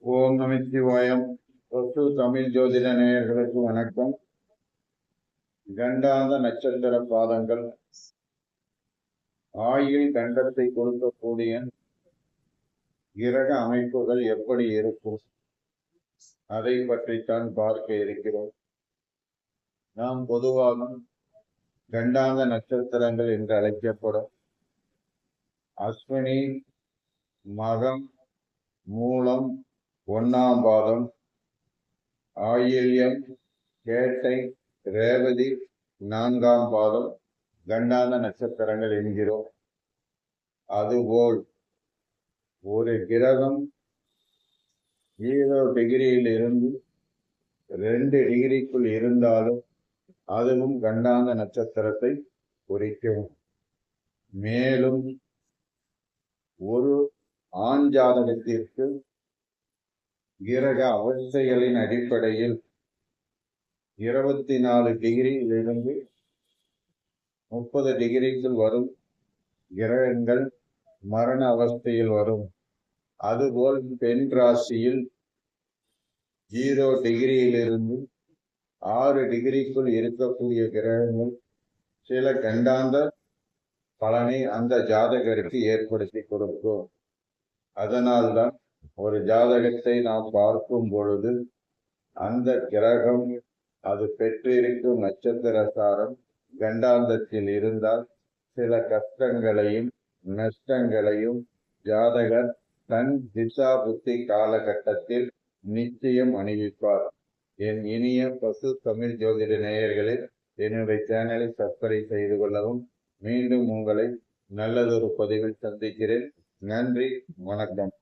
ஓம் நமச்சிவாயம். கொசு தமிழ் ஜோதிட நேயர்களுக்கு வணக்கம். கண்டாந்த நட்சத்திர பாதங்கள். ஆயில் கண்டத்தை கொடுக்கக்கூடிய கிரக அமைப்புகள் எப்படி இருக்கும்? அதை பற்றித்தான் பார்க்க இருக்கிறோம். நாம் பொதுவாக கண்டாந்த நட்சத்திரங்கள் என்று அழைக்கப்படும். அஸ்வினி மகம் மூலம் ஒன்னாம் பாதம். ஆயில்யம் கேட்டை ரேவதி நான்காம் பாதம். கண்டாந்த நட்சத்திரங்கள் என்கிறோம். அதுபோல் ஒரு கிரகம் ஜீரோ டிகிரியில் இருந்து ரெண்டு டிகிரிக்குள் இருந்தாலும் அதுவும் கண்டாந்த நட்சத்திரத்தை குறிக்கும். மேலும் ஒரு ஆண் ஜாதகத்திற்கு கிரக அவஸ்தைகளின் அடிப்படையில் இருபத்தி நாலு டிகிரியிலிருந்து முப்பது டிகிரிக்குள் வரும் கிரகங்கள் மரண அவஸ்தையில் வரும். அதுபோல் பெண் ராசியில் ஜீரோ டிகிரியிலிருந்து ஆறு டிகிரிக்குள் இருக்கக்கூடிய கிரகங்கள் சில கண்டாந்த பலனை அந்த ஜாதகருக்கு ஏற்படுத்தி கொடுக்கும். அதனால்தான் ஒரு ஜாதகத்தை நாம் பார்க்கும் பொழுது அந்த கிரகம் அது பெற்றிருக்கும் நட்சத்திர சாரம் கண்டாந்தத்தில் இருந்தால் சில கஷ்டங்களையும் நஷ்டங்களையும் ஜாதகர் தன் திசா புத்தி காலகட்டத்தில் நிச்சயம் அணிவிப்பார். என் இனிய பசு தமிழ் ஜோதிட நேயர்களே என்னுடைய சேனலை சப்ஸ்கிரைப் செய்து கொள்ளவும் மீண்டும் உங்களை நல்லதொரு பதிவில் சந்திக்கிறேன். நன்றி வணக்கம்.